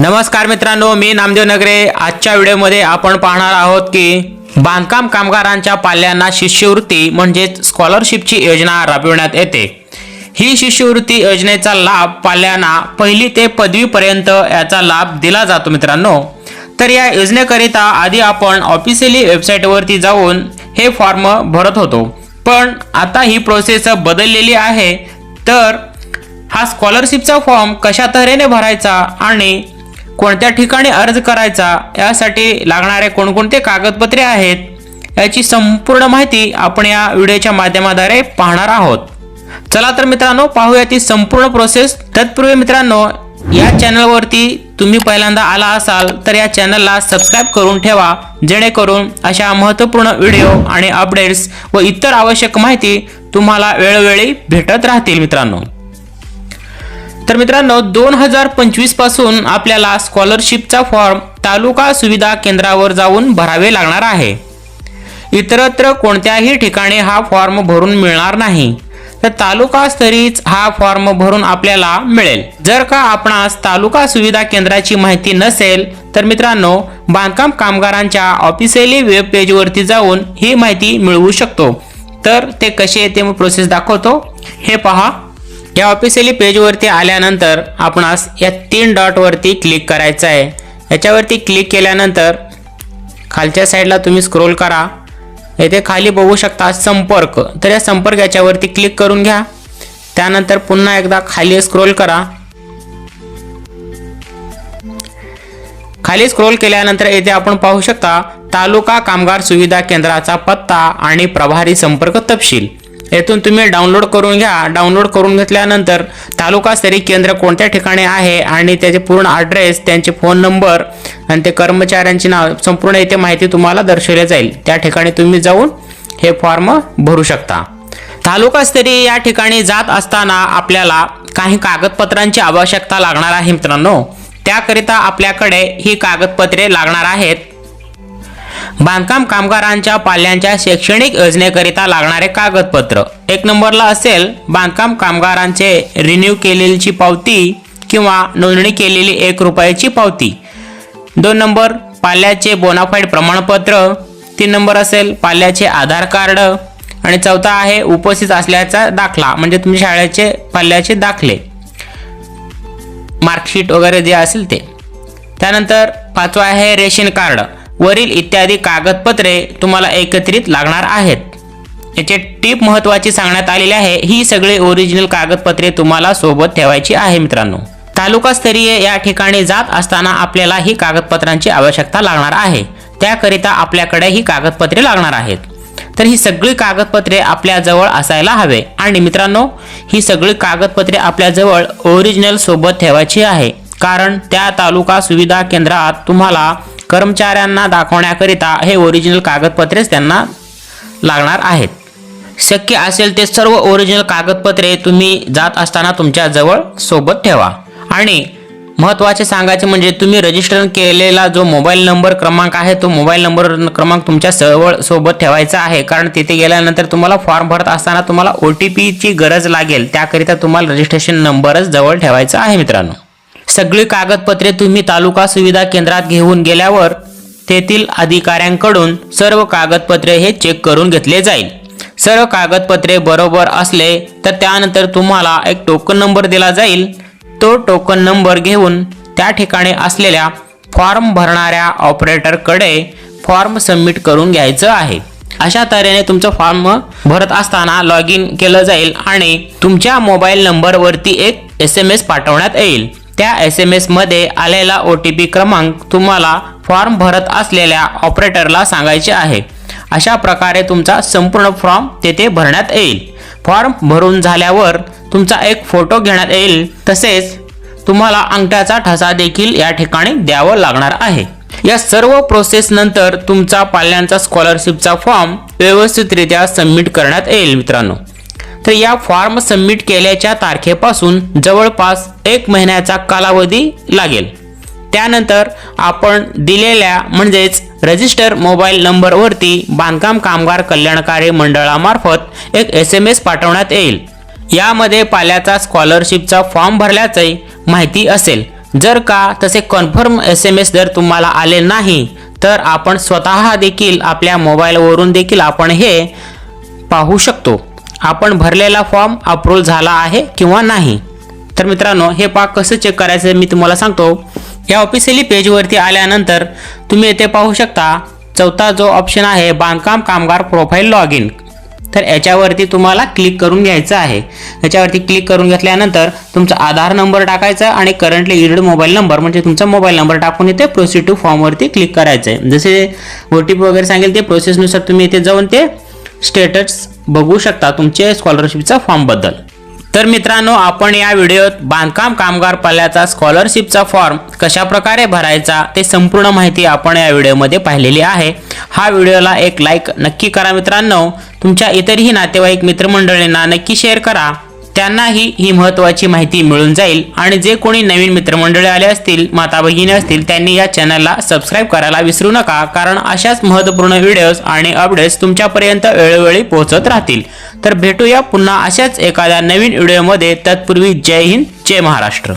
नमस्कार मित्रांनो मी नामदेव नगरे. आजच्या व्हिडिओमध्ये आपण पाहणार आहोत की बांधकाम कामगारांच्या पाल्यांना शिष्यवृत्ती म्हणजेच स्कॉलरशिपची योजना राबविण्यात येते. ही शिष्यवृत्ती योजनेचा लाभ पाल्यांना पहिली ते पदवीपर्यंत याचा लाभ दिला जातो मित्रांनो. तर या योजनेकरिता आधी आपण ऑफिशियली वेबसाईटवरती जाऊन हे फॉर्म भरत होतो. पण आता ही प्रोसेस बदललेली आहे. तर हा स्कॉलरशिपचा फॉर्म कशा तऱ्हेने भरायचा आणि कोणत्या ठिकाणी अर्ज करायचा यासाठी लागणारे कोणकोणते कागदपत्रे आहेत याची संपूर्ण माहिती आपण या व्हिडिओच्या माध्यमाद्वारे पाहणार आहोत. चला तर मित्रांनो पाहूया ती संपूर्ण प्रोसेस तत्पूर्वी मित्रांनो या चॅनलवरती तुम्ही पहिल्यांदा आला असाल तर या चॅनलला सबस्क्राईब करून ठेवा जेणेकरून अशा महत्त्वपूर्ण व्हिडिओ आणि अपडेट्स व इतर आवश्यक माहिती तुम्हाला वेळोवेळी भेटत राहतील मित्रांनो. तर मित्रांनो दोन हजार पंचवीसपासून आपल्याला स्कॉलरशिपचा फॉर्म तालुका सुविधा केंद्रावर जाऊन भरावे लागणार आहे. इतरत्र कोणत्याही ठिकाणी हा फॉर्म भरून मिळणार नाही. तर तालुका स्तरीच हा फॉर्म भरून आपल्याला मिळेल. जर का आपणास तालुका सुविधा केंद्राची माहिती नसेल तर मित्रांनो बांधकाम कामगारांच्या ऑफिशियली वेब पेजवरती जाऊन ही माहिती मिळवू शकतो. तर ते कसे ते मग प्रोसेस दाखवतो. हे पहा. या ऑफिशियली पेजवरती आल्यानंतर आपणास या तीन डॉटवरती क्लिक करायचं आहे. याच्यावरती क्लिक केल्यानंतर खालच्या साईडला तुम्ही स्क्रोल करा. येथे खाली बघू शकता संपर्क. तर या संपर्क याच्यावरती क्लिक करून घ्या. त्यानंतर पुन्हा एकदा खाली स्क्रोल करा. खाली स्क्रोल केल्यानंतर येथे आपण पाहू शकता तालुका कामगार सुविधा केंद्राचा पत्ता आणि प्रभारी संपर्क तपशील. येथून तुम्ही डाउनलोड करून घ्या. डाउनलोड करून घेतल्यानंतर तालुका स्तरीय केंद्र कोणत्या ठिकाणी आहे आणि त्याचे पूर्ण ॲड्रेस त्यांचे फोन नंबर आणि ते कर्मचाऱ्यांचे नाव संपूर्ण इथे माहिती तुम्हाला दर्शवली जाईल. त्या ठिकाणी तुम्ही जाऊन हे फॉर्म भरू शकता. तालुका स्तरीय या ठिकाणी जात असताना आपल्याला काही कागदपत्रांची आवश्यकता लागणार आहे मित्रांनो. त्याकरिता आपल्याकडे ही कागदपत्रे लागणार आहेत. बांधकाम कामगारांच्या पाल्यांच्या शैक्षणिक योजनेकरिता लागणारे कागदपत्र. एक नंबरला असेल बांधकाम कामगारांचे रिन्यू केलेलीची पावती किंवा नोंदणी केलेली एक रुपयाची पावती. दोन नंबर पाल्याचे बोनाफाईड प्रमाणपत्र. तीन नंबर असेल पाल्याचे आधार कार्ड. आणि चौथा आहे उपस्थित असल्याचा दाखला म्हणजे तुमच्या शाळेचे पाल्याचे दाखले. मार्कशीट वगैरे जे असेल ते. त्यानंतर पाचवा आहे रेशन कार्ड. वरील इत्यादी कागदपत्रे तुम्हाला एकत्रित लागणार आहेत. याचे टीप महत्त्वाची सांगण्यात आलेली आहे. ही सगळी ओरिजिनल कागदपत्रे तुम्हाला सोबत ठेवायची आहे मित्रांनो. तालुकास्तरीय या ठिकाणी जात असताना आपल्याला ही कागदपत्रांची आवश्यकता लागणार आहे. त्याकरिता आपल्याकडे ही कागदपत्रे लागणार आहेत. तर ही सगळी कागदपत्रे आपल्याजवळ असायला हवे. आणि मित्रांनो ही सगळी कागदपत्रे आपल्याजवळ ओरिजिनल सोबत ठेवायची आहे. कारण त्या तालुका सुविधा केंद्रात तुम्हाला कर्मचाऱ्यांना दाखवण्याकरिता हे ओरिजिनल कागदपत्रेच त्यांना लागणार आहेत. शक्य असेल ते सर्व ओरिजिनल कागदपत्रे तुम्ही जात असताना तुमच्याजवळ सोबत ठेवा. आणि महत्त्वाचे सांगायचे म्हणजे तुम्ही रजिस्टर केलेला जो मोबाईल नंबर क्रमांक आहे तो मोबाईल नंबर क्रमांक तुमच्या जवळ सोबत ठेवायचा आहे. कारण तिथे गेल्यानंतर तुम्हाला फॉर्म भरत असताना तुम्हाला ओ टी पीची गरज लागेल. त्याकरिता तुम्हाला रजिस्ट्रेशन नंबरच जवळ ठेवायचा आहे मित्रांनो. सगळी कागदपत्रे तुम्ही तालुका सुविधा केंद्रात घेऊन गेल्यावर तेथील अधिकाऱ्यांकडून सर्व कागदपत्रे हे चेक करून घेतले जाईल. सर्व कागदपत्रे बरोबर असले तर त्यानंतर तुम्हाला एक टोकन नंबर दिला जाईल. तो टोकन नंबर घेऊन त्या ठिकाणी असलेल्या फॉर्म भरणाऱ्या ऑपरेटरकडे फॉर्म सबमिट करून घ्यायचं आहे. अशा तऱ्हेने तुमचं फॉर्म भरत असताना लॉग इन केलं जाईल आणि तुमच्या मोबाईल नंबरवरती एक एस एम एस पाठवण्यात येईल. त्या एस एम एसमध्ये आलेला ओ टी पी क्रमांक तुम्हाला फॉर्म भरत असलेल्या ऑपरेटरला सांगायचे आहे. अशा प्रकारे तुमचा संपूर्ण फॉर्म तेथे भरण्यात येईल. फॉर्म भरून झाल्यावर तुमचा एक फोटो घेण्यात येईल. तसेच तुम्हाला अंगठ्याचा ठसा देखील या ठिकाणी द्यावं लागणार आहे. या सर्व प्रोसेस नंतर तुमचा पाल्यांचा स्कॉलरशिपचा फॉर्म व्यवस्थितरित्या सबमिट करण्यात येईल मित्रांनो. तर या फॉर्म सबमिट केल्याच्या तारखेपासून जवळपास एक महिन्याचा कालावधी लागेल. त्यानंतर आपण दिलेल्या म्हणजेच रजिस्टर मोबाईल नंबरवरती बांधकाम कामगार कल्याणकारी मंडळामार्फत एक एस एम एस पाठवण्यात येईल. यामध्ये पाल्याचा स्कॉलरशिपचा फॉर्म भरल्याचंही माहिती असेल. जर का तसे कन्फर्म एस एम एस जर तुम्हाला आले नाही तर आपण स्वतः देखील आपल्या मोबाईलवरून देखील आपण हे पाहू शकतो. आपण भरलेला फॉर्म अप्रूव्ह झाला आहे किंवा नाही? तर मित्रांनो हे पा कसं चेक करायचं मी तुम्हाला सांगतो. या ऑफिशियली पेजवरती आल्यानंतर तुम्ही येथे पाहू शकता चौथा जो ऑप्शन आहे बांधकाम कामगार प्रोफाईल लॉग इन तर याच्यावरती तुम्हाला क्लिक करून घ्यायचं आहे. याच्यावरती क्लिक करून घेतल्यानंतर तुमचा आधार नंबर टाकायचा आणि करंटली इडेड मोबाईल नंबर म्हणजे तुमचा मोबाईल नंबर टाकून इथे प्रोसिड टू फॉर्मवरती क्लिक करायचं आहे जसे ओ टी पी वगैरे सांगेल ते प्रोसेसनुसार तुम्ही इथे जाऊन ते स्टेटस बघू शकता तुमचे स्कॉलरशिपचा फॉर्मबद्दल तर मित्रांनो आपण या व्हिडिओत बांधकाम कामगार पाल्याचा स्कॉलरशिपचा फॉर्म कशा प्रकारे भरायचा ते संपूर्ण माहिती आपण या व्हिडिओमध्ये पाहिलेली आहे. हा व्हिडिओला एक लाईक नक्की करा मित्रांनो. तुमच्या इतरही नातेवाईक मित्रमंडळींना नक्की शेअर करा. त्यांनाही ही महत्त्वाची माहिती मिळून जाईल. आणि जे कोणी नवीन मित्रमंडळी आले असतील माता भगिनी असतील त्यांनी या चॅनलला सबस्क्राईब करायला विसरू नका. कारण अशाच महत्त्वपूर्ण व्हिडिओज आणि अपडेट्स तुमच्यापर्यंत वेळोवेळी पोहोचत राहतील. तर भेटूया पुन्हा अशाच एखाद्या नवीन व्हिडिओमध्ये तत्पूर्वी जय हिंद जय महाराष्ट्र.